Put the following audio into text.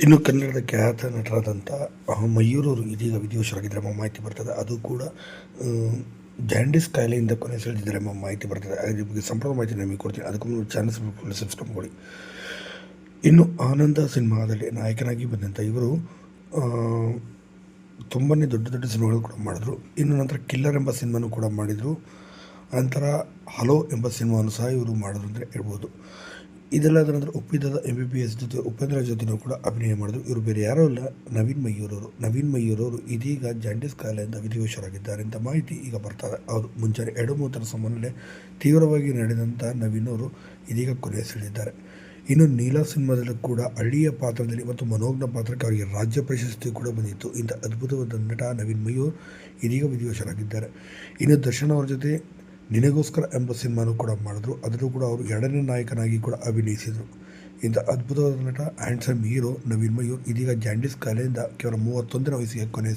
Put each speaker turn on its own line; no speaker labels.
ಇನ್ನು ಕನ್ನಡದ ಖ್ಯಾತ ನಟರಾದಂಥ ಮಯೂರವರು ಇದೀಗ ವಿಧಿವಶರಾಗಿದ್ದಾರೆ ಎಂಬ ಮಾಹಿತಿ ಬರ್ತದೆ. ಅದು ಕೂಡ ಜಾಂಡಿಸ್ ಕಾಯಿಲೆಯಿಂದ ಕೊನೆ ಸೆಳೆದಿದ್ದಾರೆ ಎಂಬ ಮಾಹಿತಿ ಬರ್ತದೆ. ಅದ್ರ ಬಗ್ಗೆ ಸಂಪೂರ್ಣ ಮಾಹಿತಿ ನಿಮಗೆ ಕೊಡ್ತೀನಿ. ಅದಕ್ಕೂ ಮುನ್ನ ಚಾನಲ್ ಸಬ್ಸ್ಕ್ರೈಬ್ ಮಾಡಿ. ಇನ್ನು ಆನಂದ ಸಿನಿಮಾದಲ್ಲಿ ನಾಯಕನಾಗಿ ಬಂದಂಥ ಇವರು ತುಂಬಾ ದೊಡ್ಡ ದೊಡ್ಡ ಸಿನಿಮಾಗಳು ಕೂಡ ಮಾಡಿದ್ರು. ಇನ್ನು ನಂತರ ಕಿಲ್ಲರ್ ಎಂಬ ಸಿನಿಮಾನು ಕೂಡ ಮಾಡಿದರು. ನಂತರ ಹಲೋ ಎಂಬ ಸಿನಿಮಾವನ್ನು ಸಹ ಇವರು ಮಾಡಿದ್ರು ಅಂತ ಹೇಳ್ಬೋದು. ಇದೆಲ್ಲದ ನಂತರ ಒಪ್ಪಿದದ ಎಂ ಬಿ ಬಿ ಎಸ್ ಜೊತೆ ಉಪೇಂದ್ರ ಜೊತೆನೂ ಕೂಡ ಅಭಿನಯ ಮಾಡಿದ್ರು. ಇವರು ಬೇರೆ ಯಾರೂ ಇಲ್ಲ. ನವೀನ್ ಮಯೂರವರು. ನವೀನ್ ಮಯೂರವರು ಇದೀಗ ಜಾಂಡಿಸ್ ಕಾಯಿಲೆಯಿಂದ ವಿಧಿವಶರಾಗಿದ್ದಾರೆ ಅಂತ ಮಾಹಿತಿ ಈಗ ಬರ್ತಾರೆ ಅವರು ಮುಂಚೆ ಎರಡು ಮೂವತ್ತರ ಸಮಯದಲ್ಲಿ ತೀವ್ರವಾಗಿ ನಡೆದಂಥ ನವೀನ್ ಅವರು ಇದೀಗ ಕೊನೆ ಸೆಳೆದಿದ್ದಾರೆ. ಇನ್ನು ನೀಲಾ ಸಿನಿಮಾದಲ್ಲೂ ಕೂಡ ಹಳ್ಳಿಯ ಪಾತ್ರದಲ್ಲಿ ಮತ್ತು ಮನೋಜ್ಞ ಪಾತ್ರಕ್ಕೆ ಅವರಿಗೆ ರಾಜ್ಯ ಪ್ರಶಸ್ತಿ ಕೂಡ ಬಂದಿತ್ತು. ಇಂಥ ಅದ್ಭುತವಾದ ನಟ ನವೀನ್ ಮಯೂರ್ ಇದೀಗ ವಿಧಿವಶರಾಗಿದ್ದಾರೆ. ಇನ್ನು ದರ್ಶನ್ ಅವರ ಜೊತೆ ನಿನಗೋಸ್ಕರ ಎಂಬ ಸಿನಿಮಾನು ಕೂಡ ಮಾಡಿದ್ರು. ಅದರಲ್ಲೂ ಕೂಡ ಅವರು ಎರಡನೇ ನಾಯಕನಾಗಿ ಕೂಡ ಅಭಿನಯಿಸಿದರು. ಇಂಥ ಅದ್ಭುತವಾದ ನಟ ಹ್ಯಾಂಡ್ಸಮ್ ಹೀರೋ ನವೀನ್ ಮಯೂರ್. ಇದೀಗ ಜಾಂಡಿಸ್ ಕಾಯಿಲೆಯಿಂದ ಕೇವಲ ಮೂವತ್ತೊಂದನೇ ವಯಸ್ಸಿಗೆ ಕೊನೆ